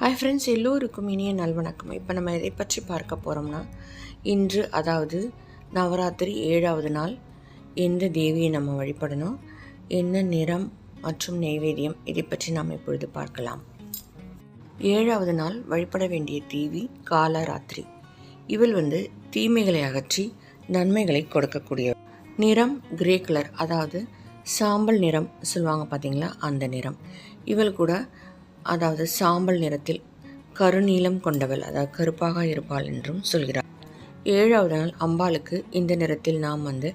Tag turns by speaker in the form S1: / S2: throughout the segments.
S1: Hi friends எல்லோருக்கும் இனிய நல்வணக்கம். இப்போ நம்ம எதை பற்றி பார்க்க போகிறோம்னா இன்று அதாவது நவராத்திரி ஏழாவது நாள் எந்த தேவியை நம்ம வழிபடணும். என்ன நிறம் மற்றும் நைவேத்தியம் இதை பற்றி நாம் இப்பொழுது பார்க்கலாம். ஏழாவது நாள் வழிபட வேண்டிய தேவி காலராத்திரி. இவள் வந்து தீமைகளை அகற்றி நன்மைகளை கொடுக்கக்கூடிய நிறம் கிரே கலர் அதாவது சாம்பல் நிறம் சொல்லுவாங்க பார்த்தீங்களா அந்த நிறம். இவள் கூட அதாவது சாம்பல் நிறத்தில் கருநீலம் கொண்டவள் அதாவது கருப்பாக இருப்பாள் என்றும் சொல்கிறார். ஏழாவது நாள் அம்பாளுக்கு இந்த நிறத்தில் நாம் வந்து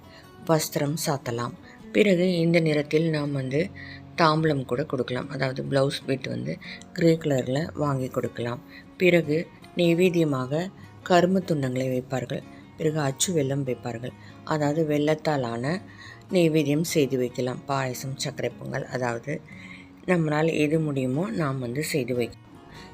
S1: வஸ்திரம் சாத்தலாம். பிறகு இந்த நிறத்தில் நாம் வந்து தாம்பலம் கூட கொடுக்கலாம். அதாவது ப்ளவுஸ் பீட் வந்து கிரே கலரில் வாங்கி கொடுக்கலாம். பிறகு நெய்வேத்தியமாக கரும்பு துண்டங்களை வைப்பார்கள். பிறகு அச்சு வெள்ளம் வைப்பார்கள். அதாவது வெள்ளத்தாலான நெய்வேத்தியம் செய்து வைக்கலாம். பாயசம் சர்க்கரை பொங்கல் அதாவது நம்மளால் எது முடியுமோ நாம் வந்து செய்து வைக்கணும்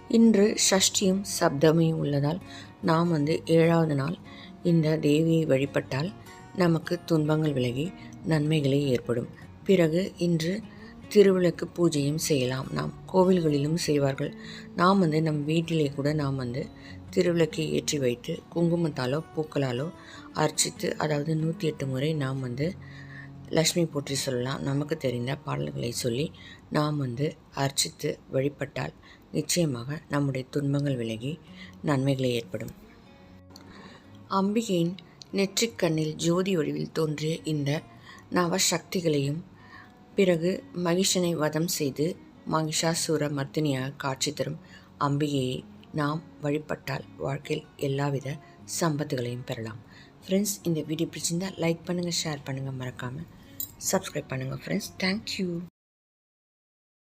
S1: இன்று ஷஷ்டியும் சப்தமியும் உள்ளதால் நாம் வந்து ஏழாவது நாள் இந்த தேவியை வழிபட்டால் நமக்கு துன்பங்கள் விலகி நன்மைகளே ஏற்படும். பிறகு இன்று திருவிளக்கு பூஜையும் செய்யலாம். நாம் கோவில்களிலும் செய்வார்கள். நாம் வந்து நம் வீட்டிலே கூட நாம் வந்து திருவிளக்கை ஏற்றி வைத்து குங்குமத்தாலோ பூக்களாலோ அர்ச்சித்து அதாவது நூற்றி எட்டு முறை நாம் வந்து லக்ஷ்மி போற்றி சொல்லலாம். நமக்கு தெரிந்த பாடல்களை சொல்லி நாம் வந்து அர்ச்சித்து வழிபட்டால் நிச்சயமாக நம்முடைய துன்பங்கள் விலகி நன்மைகளை ஏற்படும். அம்பிகையின் நெற்றிக்கண்ணில் ஜோதி வடிவில் தோன்றிய இந்த நவசக்திகளையும் பிறகு மகிஷனை வதம் செய்து மகிஷாசூர மர்த்தினியாக காட்சி தரும் அம்பிகையை நாம் வழிபட்டால் வாழ்க்கையில் எல்லாவித சம்பத்துகளையும் பெறலாம். ஃப்ரெண்ட்ஸ் இந்த வீடியோ பிடிச்சிருந்தால் லைக் பண்ணுங்கள் ஷேர் பண்ணுங்கள் மறக்காமல் சப்ஸ்கிரைப் பண்ணுங்கள் ஃப்ரெண்ட்ஸ் தேங்க்யூ